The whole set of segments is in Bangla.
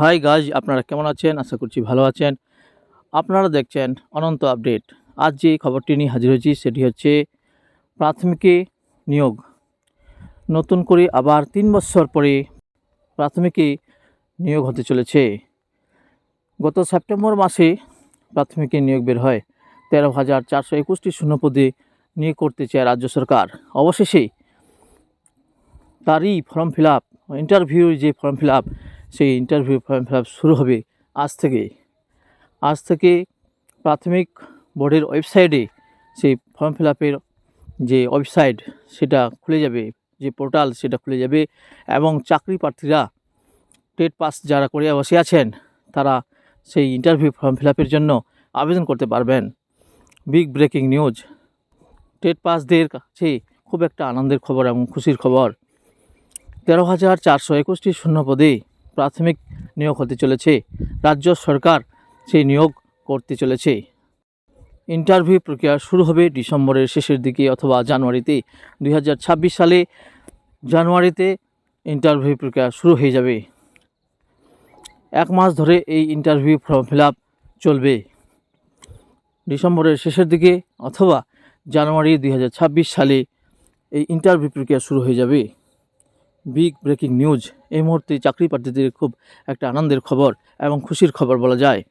হাই গাইজ, আপনারা কেমন আছেন? আশা করছি ভালো আছেন। আপনারা দেখছেন অনন্ত আপডেট। আজ যে খবরটি নিয়ে হাজির হয়েছি, সেটি হচ্ছে প্রাথমিকে নিয়োগ। নতুন করে আবার তিন বছর পরে প্রাথমিকে নিয়োগ হতে চলেছে। গত সেপ্টেম্বর মাসে প্রাথমিকে নিয়োগ বের হয়। তেরো হাজার চারশো একুশটি শূন্যপদে নিয়োগ করতে চায় রাজ্য সরকার। অবশেষে তারই ফর্ম ফিল আপ, ইন্টারভিউর যে ফর্ম ফিল আপ সেই ইন্টারভিউ ফর্ম ফিল শুরু হবে আজ থেকে। আজ থেকে প্রাথমিক বোর্ডের ওয়েবসাইটে সেই ফর্ম ফিল আপের যে ওয়েবসাইট সেটা খুলে যাবে, যে পোর্টাল সেটা খুলে যাবে এবং চাকরি প্রার্থীরা টেট পাস যারা করে বসে আছেন, তারা সেই ইন্টারভিউ ফর্ম ফিল আপের জন্য আবেদন করতে পারবেন। বিগ ব্রেকিং নিউজ টেট পাসদের কাছে খুব একটা আনন্দের খবর এবং খুশির খবর। তেরো হাজার চারশো একুশটি শূন্য পদে প্রাথমিক নিয়োগ হতে চলেছে। রাজ্য সরকার সেই নিয়োগ করতে চলেছে। ইন্টারভিউ প্রক্রিয়া শুরু হবে ডিসেম্বরের শেষের দিকে অথবা জানুয়ারিতে। দুই হাজার ছাব্বিশ সালে জানুয়ারিতে ইন্টারভিউ প্রক্রিয়া শুরু হয়ে যাবে। এক মাস ধরে এই ইন্টারভিউ ফর্ম ফিল চলবে। ডিসেম্বরের শেষের দিকে অথবা জানুয়ারি দুই হাজার ছাব্বিশ সালে এই ইন্টারভিউ প্রক্রিয়া শুরু হয়ে যাবে। Big breaking news. এই মুহূর্তে চাকরি প্রার্থীদের খুব একটা আনন্দের খবর এবং খুশির খবর বলা যায়।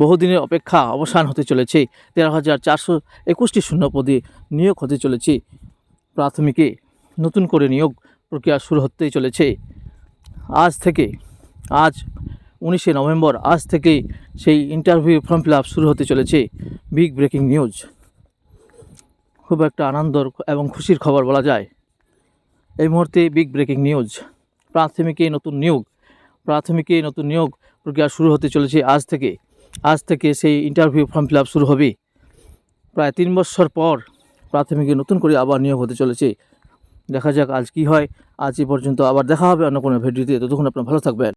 বহুদিনের অপেক্ষা অবসান হতে চলেছে। তেরো হাজার চারশো একুশটি শূন্য পদে নিয়োগ হতে চলেছে। প্রাথমিকে নতুন করে নিয়োগ প্রক্রিয়া শুরু হতেই চলেছে। আজ থেকে, আজ উনিশে নভেম্বর, আজ থেকে সেই ইন্টারভিউ ফর্ম ফিল শুরু হতে চলেছে বিগ ব্রেকিং নিউজ। খুব একটা আনন্দর এবং খুশির খবর বলা যায়। এই মুহূর্তে বিগ ব্রেকিং নিউজ প্রাথমিকে নতুন নিয়োগ, প্রাথমিকে নতুন নিয়োগ প্রক্রিয়া শুরু হতে চলেছে আজ থেকে। আজ থেকে সেই ইন্টারভিউ ফর্ম ফিল শুরু হবে। প্রায় তিন বছর পর প্রাথমিকে নতুন করে আবার নিয়োগ হতে চলেছে। দেখা যাক আজ কি হয়। আজ এ পর্যন্ত আবার দেখা হবে অন্য কোনো ভিডিওতে। ততক্ষণ আপনার ভালো থাকবেন।